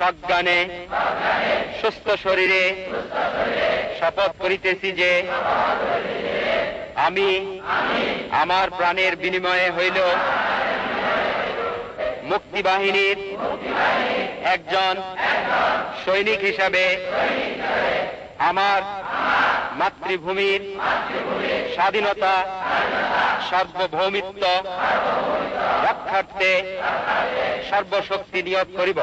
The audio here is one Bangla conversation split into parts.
সজ্ঞানে, সুস্থ শরীরে শপথ করিতেছি যে, আমি আমার প্রাণের বিনিময়ে হইল মুক্তিবাহিনীর একজন সৈনিক হিসাবে আমার মাতৃভূমির স্বাধীনতা সার্বভৌমিত্ব রক্ষার্থে সর্বশক্তি নিয়োগ করিব।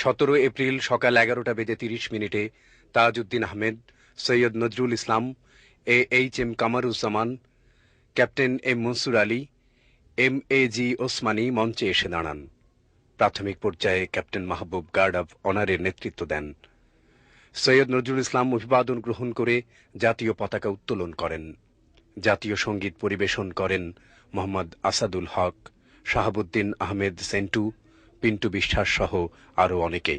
সতেরো এপ্রিল সকাল এগারোটা বেজে তিরিশ মিনিটে Tajuddin Ahmed, Syed Nazrul Islam, A H M Kamaruzzaman, captain M Mansur Ali, M A G Osmani মঞ্চে এসে দাঁড়ান। প্রাথমিক পর্যায়ে ক্যাপ্টেন মাহবুব গার্ড অব অনারের নেতৃত্ব দেন। সৈয়দ নজরুল ইসলাম অভিবাদন গ্রহণ করে জাতীয় পতাকা উত্তোলন করেন। জাতীয় সংগীত পরিবেশন করেন মোহাম্মদ আসাদুল হক, শাহাবুদ্দিন আহমেদ সেন্টু পিন্টু বিশ্বাস সহ আরও অনেকে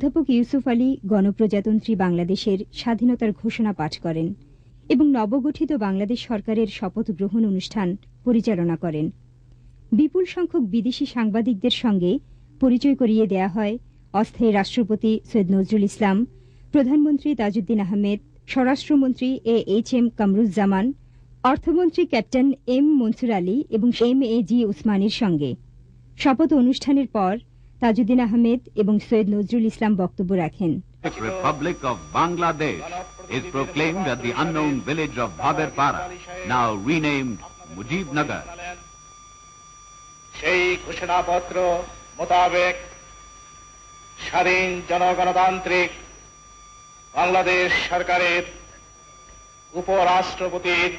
অধ্যাপক ইউসুফ আলী গণপ্রজাতন্ত্রী বাংলাদেশের স্বাধীনতার ঘোষণা পাঠ করেন এবং নবগঠিত বাংলাদেশ সরকারের শপথ গ্রহণ অনুষ্ঠান পরিচালনা করেন। বিপুল সংখ্যক বিদেশি সাংবাদিকদের সঙ্গে পরিচয় করিয়ে দেয়া হয় অস্থায়ী রাষ্ট্রপতি সৈয়দ নজরুল ইসলাম, প্রধানমন্ত্রী তাজউদ্দিন আহমেদ, স্বরাষ্ট্রমন্ত্রী এ এইচ এম কামরুজ্জামান, অর্থমন্ত্রী ক্যাপ্টেন এম মনসুর আলী এবং এম এ জি উসমানীর সঙ্গে। শপথ অনুষ্ঠানের পর তাজউদ্দিন আহমেদ এবং সৈয়দ নজরুল ইসলাম বক্তব্য রাখেন Republic of Bangladesh is proclaimed at the unknown village of Bhaberpara, now renamed Mujibnagar. সেই ঘোষণাপত্র মোতাবেক স্বাধীন জনগণতান্ত্রিক বাংলাদেশ সরকারের উপরাষ্ট্রপতির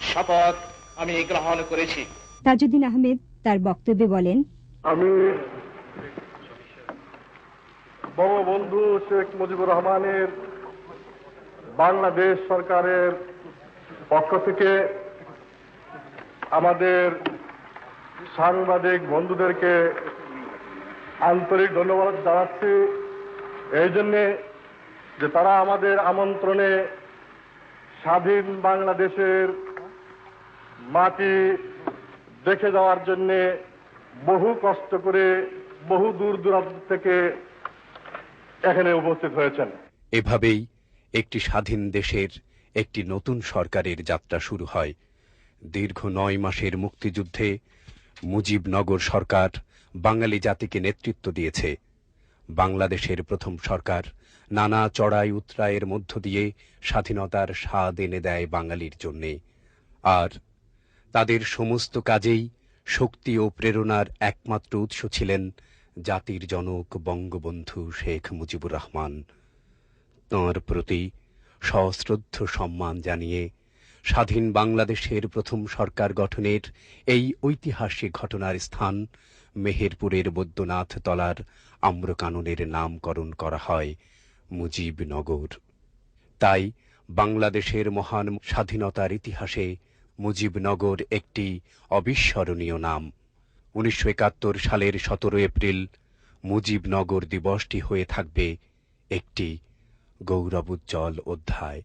শপথ আমি গ্রহণ করেছি তাজউদ্দিন আহমেদ তার বক্তব্যে বলেন আমি বঙ্গবন্ধু শেখ মুজিবুর রহমানের বাংলাদেশ সরকারের পক্ষ থেকে আমাদের সাংবাদিক বন্ধুদেরকে আন্তরিক ধন্যবাদ জানাচ্ছি। এই জন্যে যে তারা আমাদের আমন্ত্রণে স্বাধীন বাংলাদেশের মাটি দেখে যাওয়ার জন্যে বহু কষ্ট করে বহু দূর দূরান্ত থেকে এখানে উপস্থিত হয়েছেন। এভাবেই একটি স্বাধীন দেশের একটি নতুন সরকারের যাত্রা শুরু হয়। দীর্ঘ নয় মাসের মুক্তিযুদ্ধে মুজিবনগর সরকার বাঙালি জাতিকে নেতৃত্ব দিয়েছে। বাংলাদেশের প্রথম সরকার নানা চড়াই উতরায়ের মধ্য দিয়ে স্বাধীনতার স্বাদ এনে দেয় বাঙালির জন্যে। আর তাদের সমস্ত কাজেই শক্তি ও প্রেরণার একমাত্র উৎস ছিলেন জাতির জনক বঙ্গবন্ধু শেখ মুজিবুর রহমান। তাঁর প্রতি সশ্রদ্ধ সম্মান জানিয়ে স্বাধীন বাংলাদেশের প্রথম সরকার গঠনের এই ঐতিহাসিক ঘটনার স্থান মেহেরপুরের বৈদ্যনাথ তলার আম্রকাননের নামকরণ করা হয় মুজিবনগর। তাই বাংলাদেশের মহান স্বাধীনতার ইতিহাসে মুজিবনগর একটি অবিস্মরণীয় নাম। উনিশশো একাত্তর সালের সতেরো এপ্রিল মুজিবনগর দিবসটি হয়ে থাকবে একটি গৌরবোজ্জ্বল অধ্যায়।